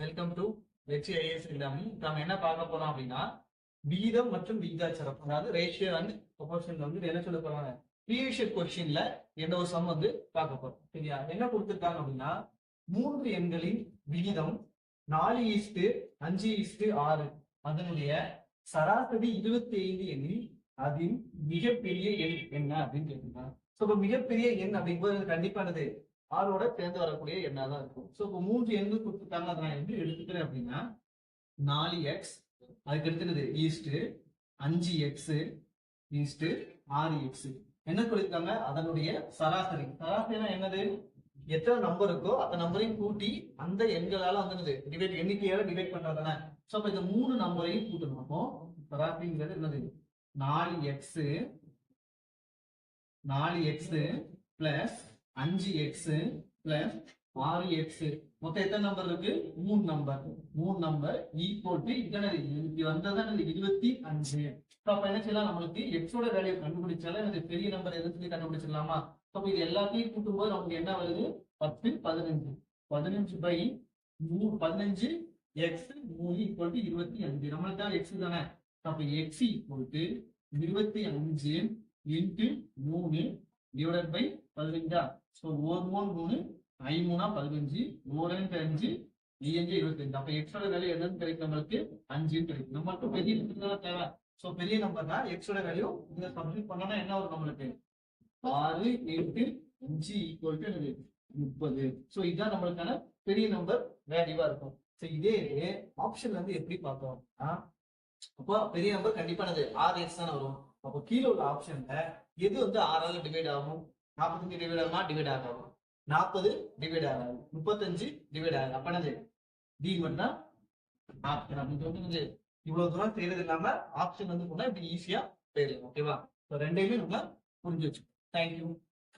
Welcome to Vetri IAS exam நம்ம என்ன பார்க்க போறோம் அப்படின்னா விகிதம் மற்றும் விகிதாச்சாரம். அதாவது ரேஷியோ அண்ட் ப்ரொபோர்ஷன் வந்து என்ன சொல்ல போறாங்க? ப்ரீவியஸ் கொஸ்டின்ல எந்த ஒரு சம் வந்து பார்க்க போறோம். சரியா? என்ன கொடுத்துருக்காங்க அப்படின்னா மூன்று எண்களின் விகிதம் நாலு ஈஸ்டு அஞ்சு ஈஸ்டு ஆறு. அதனுடைய சராசரி இருபத்தி ஐந்து எண்ணில் அதில் மிகப்பெரிய எண் என்ன அப்படின்னு கேட்டிருக்காங்க. ஸோ இப்போ மிகப்பெரிய எண் அப்படிங்கும்போது கண்டிப்பானது. ஆறோட சேர்ந்து வரக்கூடிய எண்ணா தான் இருக்கும். ஸோ இப்போ மூன்று எண்கள் கொடுத்துருக்காங்க அதை நான் எப்படி எடுத்துக்கிறேன் அப்படின்னா நாலு எக்ஸ் அதுக்கு எடுத்துனது ஈஸ்ட் அஞ்சு எக்ஸ் ஈஸ்ட் ஆறு எக்ஸ் என்ன சொல்லியிருக்காங்க அதனுடைய சராசரி. சராசரினா என்னது? எத்தனை நம்பர் இருக்கோ அந்த நம்பரையும் கூட்டி அந்த எண்களால வந்து டிவைட் எண்ணிக்கையால டிவைட் பண்றதானே ஸோ அப்போ இந்த மூணு நம்பரையும் கூட்டணும். அப்போ சராசரிங்கிறது என்னது? நாலு எக்ஸ் நாலு எக்ஸ் பிளஸ் அஞ்சு எக்ஸ் பிளஸ் ஆறு எக்ஸ் மொத்தம் எத்தனை நம்பர் இருக்கு? மூணு நம்பர் மூணு நம்பர் ஈக்குவல் டு இத்தனை இது வந்ததான் இருபத்தி அஞ்சு. அப்ப என்ன செய்யலாம்? நம்மளுக்கு எக்ஸோட வேல்யூ கண்டுபிடிச்சாலும் எனக்கு பெரிய நம்பர் எது சொல்லி கண்டுபிடிச்சிடலாமா? அப்ப இது எல்லாத்தையும் கூட்டும்போது நமக்கு என்ன வருது? பத்து பதினஞ்சு. பதினஞ்சு பை மூணு பதினஞ்சு எக்ஸ் மூணு ஈக்குவல் டு இருபத்தி அஞ்சு. நம்மளுக்கு தான் எக்ஸ் தானே. அப்ப எக்ஸ் ஈக்குவல் டு இருபத்தி அஞ்சு இன்ட்டு மூணு டிவைட் பை பதினஞ்சா? ஸோ ஒரு மூணு மூணு ஐ மூணா பதினஞ்சு ஒரு ரெண்டு அஞ்சு அஞ்சு இருபத்தஞ்சு அப்ப எக்ஸோட வேல்யூ என்னன்னு கிடைக்கும் நம்மளுக்கு அஞ்சுன்னு கிடைக்கும் நம்மளுக்கு பெரிய நம்பர் தான் தேவை. ஸோ பெரிய நம்பர்னா எக்ஸோட வேல்யூ இதை சப்ஸ்டிட் பண்ணோம்னா என்ன வரும் நம்மளுக்கு? ஆறு எட்டு அஞ்சு ஈக்குவல் டு முப்பது. ஸோ இதுதான் நம்மளுக்கான பெரிய நம்பர் வேல்யூவா இருக்கும். ஸோ இதே ஆப்ஷன் வந்து எப்படி பார்த்தோம் அப்போ பெரிய நம்பர் கண்டிப்பானது. ஆறு எக்ஸ் தானே வரும். அப்போ கீழே உள்ள ஆப்ஷன்ல எது வந்து ஆறால டிவைட் ஆகும்? நாற்பத்தஞ்சு டிவைட் ஆகுமா? டிவைட் ஆகாது? நாற்பது டிவைட் ஆகாது. முப்பத்தஞ்சு டிவைட் ஆகாது. அப்ப என்னது? டி மட்டும் அப்படின்னு இவ்வளவு தூரம் செய்யறது இல்லாம ஆப்ஷன் வந்து போனா இப்படி ஈஸியா போயிடலாம் ஓகேவா ரெண்டையுமே நம்ம புரிஞ்சு வச்சு தேங்க்யூ